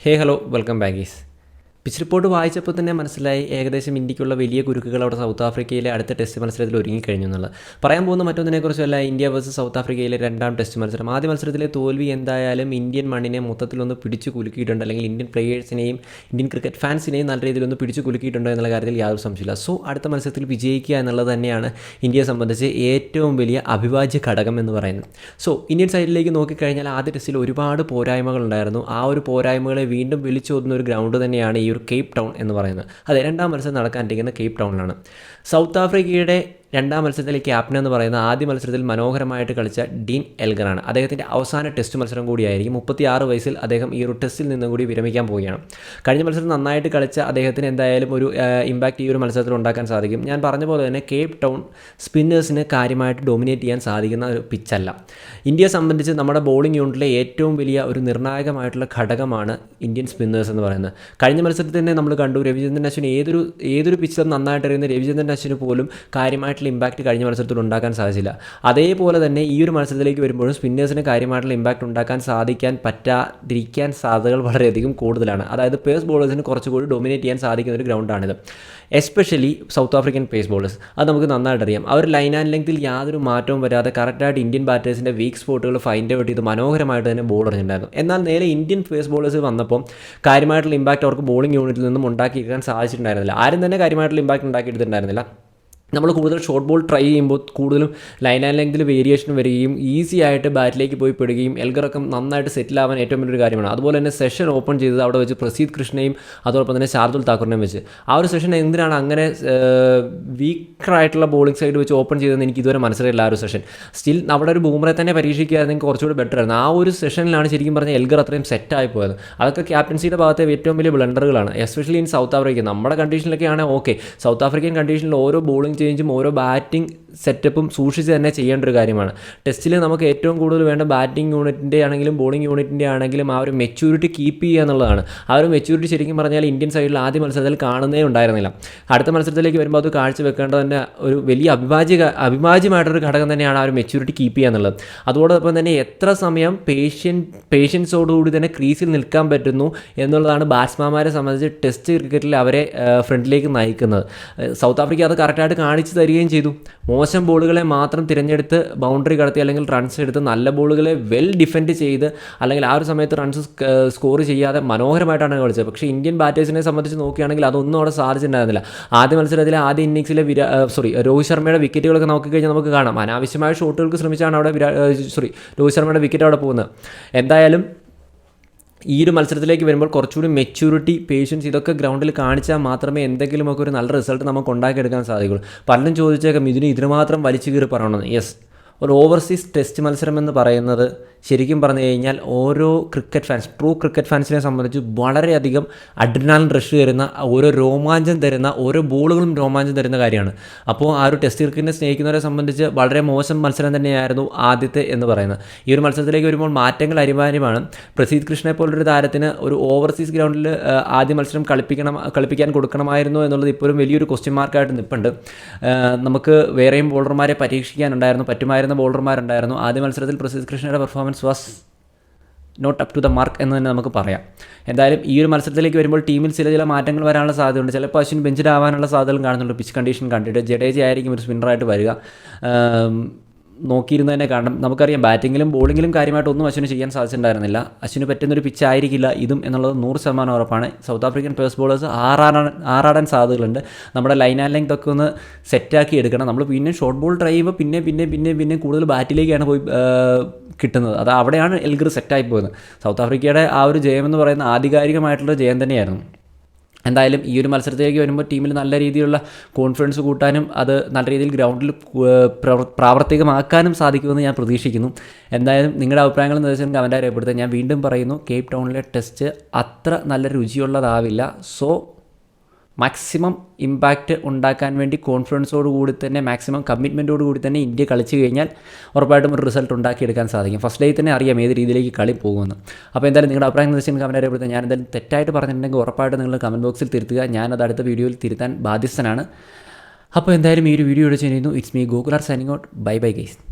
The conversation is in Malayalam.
ഹേ ഹലോ വെൽക്കം ബാഗീസ് പിച്ച് റിപ്പോർട്ട് വായിച്ചപ്പോൾ തന്നെ മനസ്സിലായി ഏകദേശം ഇന്ത്യക്കുള്ള വലിയ കുരുക്കുകൾ അവിടെ സൗത്ത് ആഫ്രിക്കയിലെ അടുത്ത ടെസ്റ്റ് മത്സരത്തിൽ ഒരുങ്ങി കഴിഞ്ഞു എന്നുള്ളത്. പറയാൻ പോകുന്ന മറ്റൊന്നിനെക്കുറിച്ചല്ല ഇന്ത്യ വേഴ്സസ് സൗത്ത് ആഫ്രിക്കയിലെ രണ്ടാം ടെസ്റ്റ് മത്സരം. ആദ്യ മത്സരത്തിലെ തോൽവി എന്തായാലും ഇന്ത്യൻ മണ്ണിനെ മൊത്തത്തിലൊന്ന് പിടിച്ചു കുലുക്കിയിട്ടുണ്ട്. അല്ലെങ്കിൽ ഇന്ത്യൻ പ്ലേയേഴ്സിനെയും ഇന്ത്യൻ ക്രിക്കറ്റ് ഫാൻസിനെയും നല്ല രീതിയിൽ ഒന്ന് പിടിച്ചു കുലുക്കിയിട്ടുണ്ടോ എന്നുള്ള കാര്യത്തിൽ യാതൊരു സംശയമില്ല സോ അടുത്ത മത്സരത്തിൽ വിജയിക്കുക എന്നുള്ളത് തന്നെയാണ് ഇന്ത്യയെ സംബന്ധിച്ച് ഏറ്റവും വലിയ അഭിവാജ്യ ഘടകം എന്ന് പറയുന്നത്. സോ ഇന്ത്യൻ സൈഡിലേക്ക് നോക്കിക്കഴിഞ്ഞാൽ ആദ്യ ടെസ്റ്റിൽ ഒരുപാട് പോരായ്മകളുണ്ടായിരുന്നു ആ ഒരു പോരായ്മകളെ വീണ്ടും വിളിച്ചോതുന്ന ഒരു ഗ്രൗണ്ട് തന്നെയാണ് ഈ ഒരു കേപ്പ് ടൗൺ എന്ന് പറയുന്നത്. അതെ രണ്ടാം മത്സരം നടക്കാനിരിക്കുന്ന കേപ്പ് ടൗണിലാണ്. സൗത്ത് ആഫ്രിക്കയുടെ രണ്ടാം മത്സരത്തിലെ ക്യാപ്റ്റൻ എന്ന് പറയുന്ന ആദ്യ മത്സരത്തിൽ മനോഹരമായിട്ട് കളിച്ച ഡീൻ എൽഗറാണ്. അദ്ദേഹത്തിന്റെ അവസാന ടെസ്റ്റ് മത്സരം കൂടിയായിരിക്കും മുപ്പത്തി ആറ് വയസ്സിൽ അദ്ദേഹം ഈ ഒരു ടെസ്റ്റിൽ നിന്നും കൂടി വിരമിക്കാൻ പോവുകയാണ്. കഴിഞ്ഞ മത്സരം നന്നായിട്ട് കളിച്ച അദ്ദേഹത്തിന് എന്തായാലും ഒരു ഇമ്പാക്റ്റ് ഈ ഒരു മത്സരത്തിൽ ഉണ്ടാക്കാൻ സാധിക്കും. ഞാൻ പറഞ്ഞ പോലെ തന്നെ കേപ്പ് ടൗൺ സ്പിന്നേഴ്സിന് കാര്യമായിട്ട് ഡൊമിനേറ്റ് ചെയ്യാൻ സാധിക്കുന്ന ഒരു പിച്ചല്ല ഇന്ത്യയെ സംബന്ധിച്ച് നമ്മുടെ ബോളിംഗ് യൂണിറ്റിലെ ഏറ്റവും വലിയ ഒരു നിർണായകമായിട്ടുള്ള ഘടകമാണ് ഇന്ത്യൻ സ്പിന്നേഴ്സ് എന്ന് പറയുന്നത്. കഴിഞ്ഞ മത്സരത്തിൽ തന്നെ നമ്മൾ കണ്ടു രവിചന്ദ്രൻ അശ്വിൻ ഏതൊരു ഏതൊരു പിച്ചർ നന്നായിട്ട് അറിയുന്ന രവിചന്ദ്രൻ അശ്വിന് പോലും കാര്യമായിട്ടുള്ള ഇമ്പാക്റ്റ് കഴിഞ്ഞ മത്സരത്തിൽ ഉണ്ടാക്കാൻ സാധിച്ചില്ല. അതേപോലെ തന്നെ ഈ ഒരു മത്സരത്തിലേക്ക് വരുമ്പോഴും സ്പിന്നേഴ്സിന് കാര്യമായിട്ടുള്ള ഇമ്പാക്റ്റ് ഉണ്ടാക്കാൻ സാധിക്കാൻ പറ്റാതിരിക്കാൻ സാധ്യതകൾ വളരെയധികം കൂടുതലാണ്. അതായത് പേസ് ബോളേഴ്സിന് കുറച്ചുകൂടി ഡൊമിനേറ്റ് ചെയ്യാൻ സാധിക്കുന്ന ഒരു ഗ്രൗണ്ടാണിത്. Especially South African pace bowlers അത് നമുക്ക് നന്നായിട്ട് അറിയാം. അവർ ലൈൻ ആൻഡ് ലെങ്തിൽ യാതൊരു മാറ്റവും വരാതെ കറക്റ്റായിട്ട് ഇന്ത്യൻ ബാറ്റേഴ്സിന്റെ വീക്ക് സ്പോട്ടുകൾ ഫൈൻഡ് ഔട്ട് ചെയ്ത് മനോഹരമായിട്ട് തന്നെ ബോൾ എറിഞ്ഞിട്ടുണ്ടായിരുന്നു. എന്നാൽ നേരെ ഇന്ത്യൻ പേസ് ബോളേഴ്സ് വന്നപ്പോൾ കാര്യമായിട്ടുള്ള ഇമ്പാക്റ്റ് അവർക്ക് ബോളിംഗ് യൂണിറ്റിൽ നിന്നും ഉണ്ടാക്കിയെടുക്കാൻ സാധിച്ചിട്ടുണ്ടായിരുന്നില്ല. ആരും തന്നെ കാര്യമായിട്ടുള്ള ഇമ്പാക്റ്റ് ഉണ്ടാക്കിയെടുത്തിട്ടുണ്ടായിരുന്നില്ല. നമ്മൾ കൂടുതൽ ഷോർട്ട് ബോൾ ട്രൈ ചെയ്യുമ്പോൾ കൂടുതലും ലൈൻ ആൻഡ് ലെങ്തിൽ വേരിയേഷൻ വരികയും ഈസി ആയിട്ട് ബാറ്റിലേക്ക് പോയി പെടുകയും എൽഗറക്കം നന്നായിട്ട് സെറ്റിൽ ആവാൻ ഏറ്റവും വലിയൊരു കാര്യമാണ്. അതുപോലെ തന്നെ സെഷൻ ഓപ്പൺ ചെയ്തത് അവിടെ വെച്ച് പ്രസീദ് കൃഷ്ണയും അതോടൊപ്പം തന്നെ ശാർദുൽ താക്കൂറിനെയും വെച്ച്. ആ ഒരു സെഷൻ എന്തിനാണ് അങ്ങനെ വീക്കറായിട്ടുള്ള ബോളിംഗ് സൈഡ് വെച്ച് ഓപ്പൺ ചെയ്തതെന്ന് എനിക്ക് ഇതുവരെ മനസ്സിലായില്ല ആ ഒരു സെഷൻ സ്റ്റിൽ അവിടെ ഒരു ബൂമറെ തന്നെ പരീക്ഷിക്കുകയായിരുന്നെങ്കിൽ കുറച്ചുകൂടി ബെറ്റർ ആയിരുന്നു. ആ ഒരു സെഷനിലാണ് ശരിക്കും പറഞ്ഞാൽ എൽഗർ അത്രയും സെറ്റായി പോയത്. അതൊക്കെ ക്യാപ്റ്റൻസിയുടെ ഭാഗത്തെ ഏറ്റവും വലിയ ബ്ലണ്ടറുകളാണ് എസ്പെഷ്യലി ഇൻ സൗത്ത് ആഫ്രിക്ക നമ്മുടെ കണ്ടീഷനിലൊക്കെയാണ് ഓക്കെ സൗത്ത് ആഫ്രിക്കൻ കണ്ടീഷനിൽ ഓരോ ബോളിംഗ് ചേഞ്ചും ഓരോ ബാറ്റിംഗ് സെറ്റപ്പും സൂക്ഷിച്ച് തന്നെ ചെയ്യേണ്ട ഒരു കാര്യമാണ്. ടെസ്റ്റിൽ നമുക്ക് ഏറ്റവും കൂടുതൽ വേണ്ട ബാറ്റിംഗ് യൂണിറ്റിന്റെ ആണെങ്കിലും ബോളിംഗ് യൂണിറ്റിന്റെ ആണെങ്കിലും ആ ഒരു മെച്യൂരിറ്റി കീപ്പ് ചെയ്യുക എന്നുള്ളതാണ്. ആ ഒരു മെച്യൂരിറ്റി ശരിക്കും പറഞ്ഞാൽ ഇന്ത്യൻ സൈഡിൽ ആദ്യ മത്സരത്തിൽ കാണുന്നേ ഉണ്ടായിരുന്നില്ല. അടുത്ത മത്സരത്തിലേക്ക് വരുമ്പോൾ അത് തന്നെ ഒരു വലിയ അവിഭാജ്യ അഭിഭാജ്യമായിട്ടൊരു ഘടകം തന്നെയാണ് ആ ഒരു മെച്യൂരിറ്റി കീപ്പ് ചെയ്യുക എന്നുള്ളത്. അതോടൊപ്പം തന്നെ എത്ര സമയം പേഷ്യൻ പേഷ്യൻസോടുകൂടി തന്നെ ക്രീസിൽ നിൽക്കാൻ പറ്റുന്നു എന്നുള്ളതാണ് ബാറ്റ്സ്മാൻമാരെ സംബന്ധിച്ച് ടെസ്റ്റ് ക്രിക്കറ്റിൽ അവരെ ഫ്രണ്ടിലേക്ക് നയിക്കുന്നത്. സൗത്ത് ആഫ്രിക്ക അത് കറക്റ്റായിട്ട് കാണിച്ചു തരികയും ചെയ്തു. മോശം ബോളുകളെ മാത്രം തിരഞ്ഞെടുത്ത് ബൗണ്ടറി കടത്തി അല്ലെങ്കിൽ റൺസ് എടുത്ത് നല്ല ബോളുകളെ വെൽ ഡിഫെൻഡ് ചെയ്ത് അല്ലെങ്കിൽ ആ ഒരു സമയത്ത് റൺസ് സ്കോർ ചെയ്യാതെ മനോഹരമായിട്ടാണ് കളിച്ചത്. പക്ഷേ ഇന്ത്യൻ ബാറ്റേഴ്സിനെ സംബന്ധിച്ച് നോക്കുകയാണെങ്കിൽ അതൊന്നും അവിടെ സാധിച്ചിട്ടുണ്ടായിരുന്നില്ല. ആദ്യ മത്സരത്തിലെ ആദ്യ ഇന്നിങ്സിലെ വിരാ സോറി രോഹിത് ശർമ്മയുടെ വിക്കറ്റുകളൊക്കെ നോക്കിക്കഴിഞ്ഞാൽ നമുക്ക് കാണാം. അനാവശ്യമായ ഷോട്ടുകൾക്ക് ശ്രമിച്ചാണ് അവിടെ വിരാ സോറി രോഹിത് ശർമ്മയുടെ വിക്കറ്റ് അവിടെ പോകുന്നത്. എന്തായാലും ഈ ഒരു മത്സരത്തിലേക്ക് വരുമ്പോൾ കുറച്ചുകൂടി മെച്യൂരിറ്റി പേഷ്യൻസ് ഇതൊക്കെ ഗ്രൗണ്ടിൽ കാണിച്ചാൽ മാത്രമേ എന്തെങ്കിലുമൊക്കെ ഒരു നല്ല റിസൾട്ട് നമുക്ക് ഉണ്ടാക്കിയെടുക്കാൻ സാധിക്കുള്ളൂ. പലരും ചോദിച്ചേക്കാം ഇതിന് ഇതിന് മാത്രം വലിച്ചു കീറി പറയണമെന്ന്. യെസ് ഒരു ഓവർസീസ് ടെസ്റ്റ് മത്സരം എന്ന് പറയുന്നത് ശരിക്കും പറഞ്ഞു കഴിഞ്ഞാൽ ഓരോ ക്രിക്കറ്റ് ഫാൻസ് ട്രൂ ക്രിക്കറ്റ് ഫാൻസിനെ സംബന്ധിച്ച് വളരെയധികം അഡ്രിനാലിൻ റഷ് തരുന്ന ഓരോ രോമാഞ്ചം തരുന്ന ഓരോ ബോളുകളും രോമാഞ്ചം തരുന്ന കാര്യമാണ്. അപ്പോൾ ആ ഒരു ടെസ്റ്റ് ക്രിക്കറ്റിനെ സ്നേഹിക്കുന്നവരെ സംബന്ധിച്ച് വളരെ മോശം മത്സരം തന്നെയായിരുന്നു ആദ്യത്തെ എന്ന് പറയുന്നത്. ഈ ഒരു മത്സരത്തിലേക്ക് വരുമ്പോൾ മാറ്റങ്ങൾ അനിവാര്യമാണ്. പ്രസീദ് കൃഷ്ണയെ പോലൊരു താരത്തിന് ഒരു ഓവർസീസ് ഗ്രൗണ്ടിൽ ആദ്യ മത്സരം കളിപ്പിക്കണം കളിപ്പിക്കാൻ കൊടുക്കണമായിരുന്നു എന്നുള്ളത് ഇപ്പോഴും വലിയൊരു ക്വസ്റ്റ്യൻ മാർക്കായിട്ട് നിൽപ്പുണ്ട്. നമുക്ക് വേറെയും ബോളർമാരെ പരീക്ഷിക്കാനുണ്ടായിരുന്നു പറ്റുമായിരുന്ന ബോളർമാരുണ്ടായിരുന്നു ആദ്യ മത്സരത്തിൽ പ്രസീദ് കൃഷ്ണയുടെ performance was not up to the mark എന്ന് തന്നെ നമുക്ക് പറയാം. എന്തായാലും ഈ ഒരു മത്സരത്തിലേക്ക് വരുമ്പോൾ ടീമിൽ ചില ചില മാറ്റങ്ങൾ വരാനുള്ള സാധ്യതയുണ്ട്. ചിലപ്പോൾ അശ്വിൻ ബെഞ്ചിലാവാനുള്ള സാധ്യതകളും കാണുന്നുണ്ട്. പിച്ച് കണ്ടീഷൻ കണ്ടിട്ട് ജഡേജ ആയിരിക്കും ഒരു സ്പിന്നറായിട്ട് വരിക. നോക്കിയിരുന്ന് തന്നെ കാരണം നമുക്കറിയാം ബാറ്റിങ്ങിലും ബോളിങ്ങിലും കാര്യമായിട്ട് ഒന്നും അശ്വിന് ചെയ്യാൻ സാധിച്ചിട്ടുണ്ടായിരുന്നില്ല. അശ്വിന് പറ്റുന്നൊരു പിച്ച് ആയിരിക്കില്ല ഇതും എന്നുള്ളത് നൂറ് ശതമാനം ഉറപ്പാണ്. സൗത്ത് ആഫ്രിക്കൻ പേസ് ബോളേഴ്സ് ആറാടാൻ ആറാടാൻ സാധ്യതകളുണ്ട്. നമ്മുടെ ലൈൻ ആൻഡ് ലെങ്ത് ഒക്കെ ഒന്ന് സെറ്റാക്കി എടുക്കണം. നമ്മൾ പിന്നെ ഷോർട്ട് ബോൾ ട്രൈ ചെയ്യുമ്പോൾ പിന്നെ പിന്നെ പിന്നെ പിന്നെ കൂടുതൽ ബാറ്റിലേക്കാണ് പോയി കിട്ടുന്നത്. അത് അവിടെയാണ് എൽഗർ സെറ്റായി പോയത്. സൗത്ത് ആഫ്രിക്കയുടെ ആ ഒരു ജയം എന്ന് പറയുന്ന ആധികാരികമായിട്ടുള്ള ജയം തന്നെയായിരുന്നു. എന്തായാലും ഈ ഒരു മത്സരത്തിലേക്ക് വരുമ്പോൾ ടീമിൽ നല്ല രീതിയിലുള്ള കോൺഫിഡൻസ് കൂട്ടാനും അത് നല്ല രീതിയിൽ ഗ്രൗണ്ടിൽ പ്രാവർത്തികമാക്കാനും സാധിക്കുമെന്ന് ഞാൻ പ്രതീക്ഷിക്കുന്നു. എന്തായാലും നിങ്ങളുടെ അഭിപ്രായങ്ങൾ നിർദ്ദേശം കമന്റായി രേഖപ്പെടുത്താൻ ഞാൻ വീണ്ടും പറയുന്നു. കേപ്പ് ടൗണിലെ ടെസ്റ്റ് അത്ര നല്ല രുചിയുള്ളതാവില്ല. സോ മാക്സിമം ഇമ്പാക്റ്റ് ഉണ്ടാക്കാൻ വേണ്ടി കോൺഫിഡൻസോട് കൂടി തന്നെ മാക്സിമം കമ്മിറ്റ്മെന്റോട് കൂടി തന്നെ ഇന്ത്യ കളിച്ചു കഴിഞ്ഞാൽ ഉറപ്പായിട്ടും ഒരു റിസൾട്ട് ഉണ്ടാക്കിയെടുക്കാൻ സാധിക്കും. ഫസ്റ്റ് ഡേ തന്നെ അറിയാം ഏത് രീതിയിലേക്ക് കളി പോകുമെന്ന്. അപ്പോൾ എന്തായാലും നിങ്ങളുടെ അഭിപ്രായം വെച്ചാൽ കമന്റ് അറിയപ്പെടുത്തുക ഞാൻ എന്തായാലും തെറ്റായിട്ട് പറഞ്ഞിട്ടുണ്ടെങ്കിൽ ഉറപ്പായിട്ട് നിങ്ങൾ കമന്റ് ബോക്സിൽ തിരുത്തുക. ഞാനത് അടുത്ത വീഡിയോയിൽ തിരുത്താൻ ബാധ്യസ്ഥനാണ്. അപ്പോൾ എന്തായാലും ഈ ഒരു വീഡിയോ ചെയ്യുന്നു. It's me ഗോകുലാർ signing out bye bye guys